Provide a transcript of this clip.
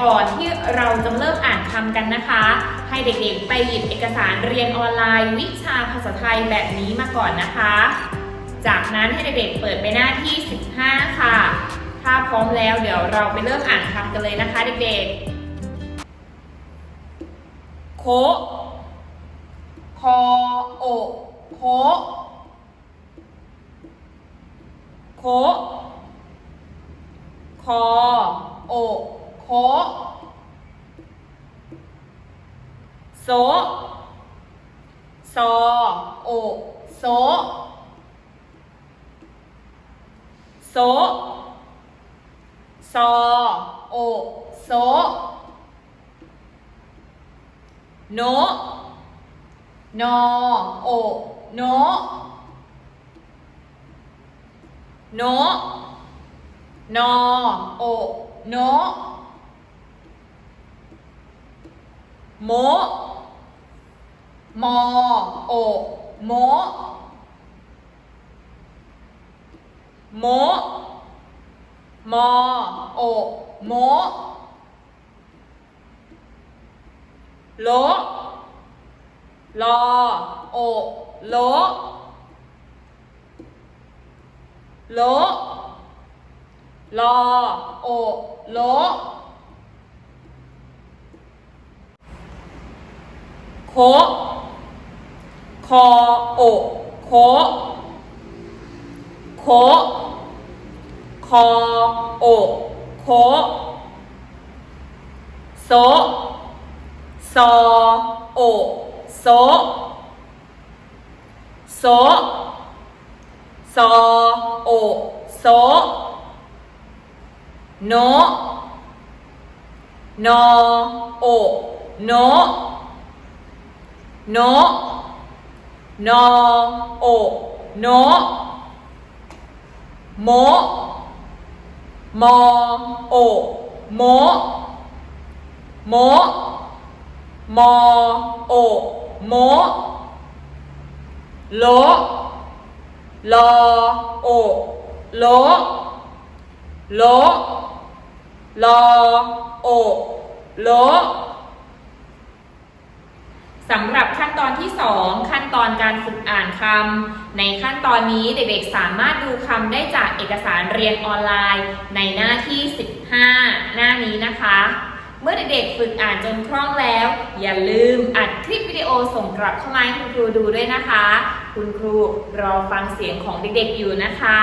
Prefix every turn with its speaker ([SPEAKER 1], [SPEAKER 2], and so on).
[SPEAKER 1] ก่อนที่เราจะเริ่มอ่านคำกันนะคะ ให้เด็กๆไปหยิบเอกสารเรียนออนไลน์ วิชาภาษาไทยแบบนี้มาก่อนนะคะ จากนั้นให้เด็กๆเปิดไปหน้าที่ 15 ค่ะ ถ้าพร้อมแล้วเดี๋ยวเราไปเริ่มอ่านคำกันเลยนะคะเด็กๆ โค คอ โอ โค โค คอ โอ โคโซซอโอโซโซซอโอโซโนนอโอโนโนนอโอโน โมมอโอโมโมมอโอโมโลลอโอโลโลลอโอโล โคคอโอโคโคคอโอโคโซซอโอโซโซซอโอโซโนนอโอโน โนนอโอโนโมมอโอโมโมมอ สำหรับขั้นตอนที่ 2 ขั้นตอนการฝึกอ่านคำในขั้นตอนนี้เด็กๆ สามารถดูคำได้จากเอกสารเรียนออนไลน์ ในหน้าที่ 15 หน้านี้นะคะ เมื่อเด็กๆ ฝึกอ่านจนคล่องแล้ว อย่าลืมอัดคลิปวิดีโอส่งกลับเข้ามาให้คุณครูดูด้วยนะคะ คุณครูรอฟังเสียงของเด็กๆอยู่นะคะ